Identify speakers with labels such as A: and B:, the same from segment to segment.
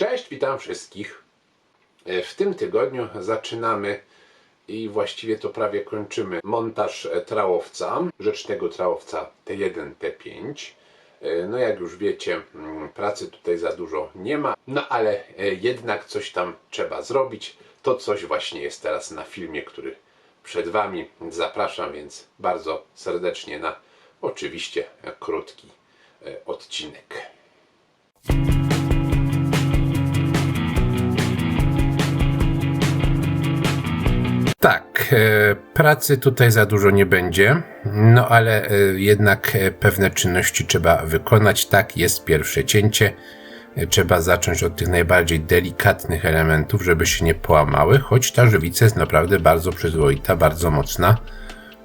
A: Cześć, witam wszystkich. E, W tym tygodniu zaczynamy i właściwie to prawie kończymy montaż e, trałowca, rzecznego trałowca T1, T5. E, No jak już wiecie, mm, pracy tutaj za dużo nie ma, no ale jednak coś tam trzeba zrobić. To coś właśnie jest teraz na filmie, który przed Wami. Zapraszam więc bardzo serdecznie na oczywiście krótki odcinek. Tak, e, pracy tutaj za dużo nie będzie, no ale e, jednak e, pewne czynności trzeba wykonać. Tak, jest pierwsze cięcie. Trzeba zacząć od tych najbardziej delikatnych elementów, żeby się nie połamały, choć ta żywica jest naprawdę bardzo przyzwoita, bardzo mocna.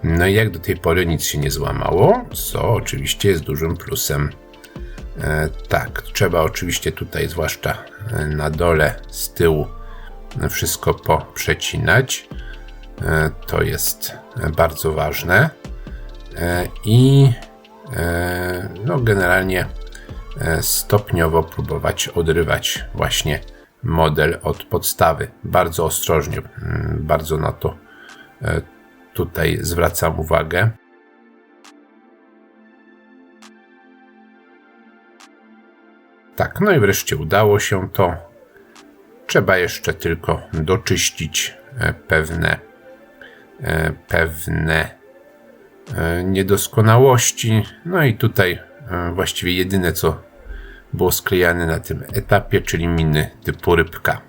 A: No i jak do tej pory nic się nie złamało, co oczywiście jest dużym plusem. Tak, trzeba oczywiście tutaj, zwłaszcza na dole z tyłu, wszystko poprzecinać. E, To jest e, bardzo ważne. E, I no, generalnie stopniowo próbować odrywać właśnie model od podstawy. Bardzo ostrożnie, mm, bardzo na to tutaj zwracam uwagę. Tak, no i wreszcie udało się to. Trzeba jeszcze tylko doczyścić pewne, pewne e, niedoskonałości. No i tutaj e, właściwie jedyne co było sklejane na tym etapie, czyli miny typu rybka.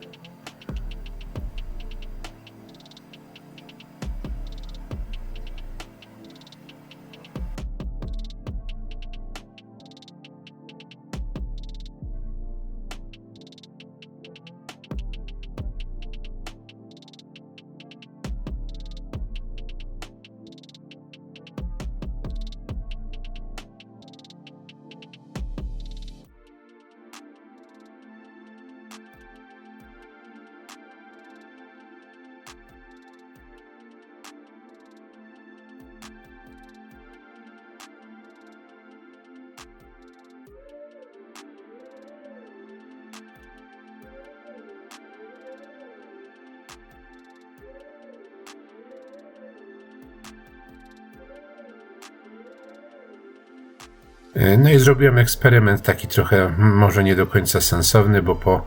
A: No i zrobiłem eksperyment taki trochę mm, może nie do końca sensowny, bo po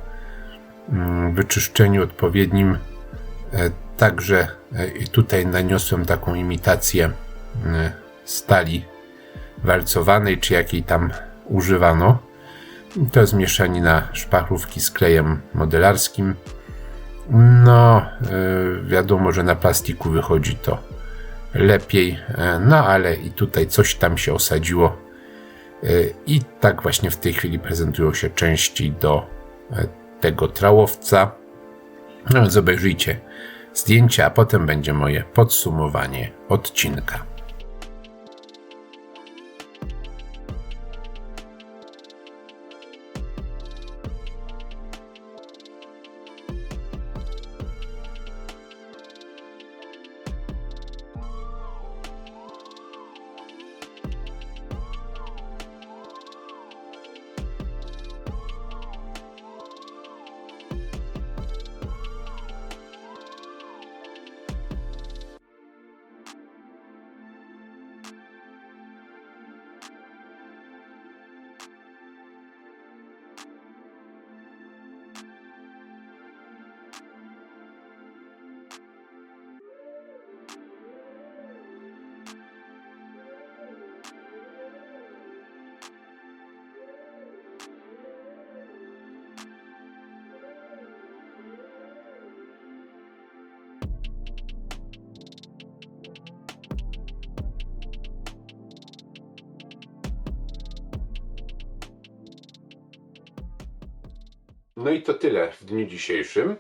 A: mm, wyczyszczeniu odpowiednim e, także e, tutaj naniosłem taką imitację e, stali walcowanej, czy jakiej tam używano. To jest mieszanina szpachlówki z klejem modelarskim. No, e, wiadomo, że na plastiku wychodzi to lepiej, e, no ale i tutaj coś tam się osadziło. E, I tak właśnie w tej chwili prezentują się części do e, tego trałowca. No obejrzyjcie zdjęcia, a potem będzie moje podsumowanie odcinka. No i to tyle w dniu dzisiejszym,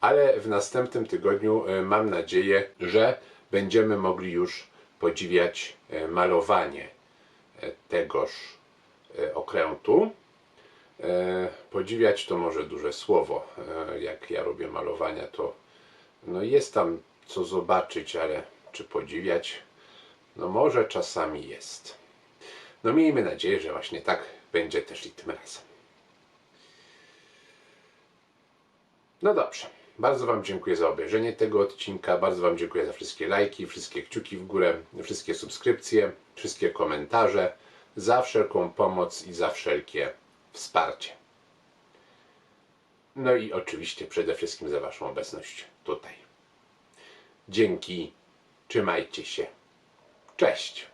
A: ale w następnym tygodniu e, mam nadzieję, że będziemy mogli już podziwiać e, malowanie e, tegoż okrętu. Podziwiać to może duże słowo. Jak ja robię malowania, to no jest tam co zobaczyć, ale czy podziwiać? No może czasami jest. No miejmy nadzieję, że właśnie tak będzie też i tym razem. No dobrze. Bardzo Wam dziękuję za obejrzenie tego odcinka. Bardzo Wam dziękuję za wszystkie lajki, wszystkie kciuki w górę, wszystkie subskrypcje, wszystkie komentarze, za wszelką pomoc i za wszelkie wsparcie. No i oczywiście przede wszystkim za Waszą obecność tutaj. Dzięki. Trzymajcie się. Cześć.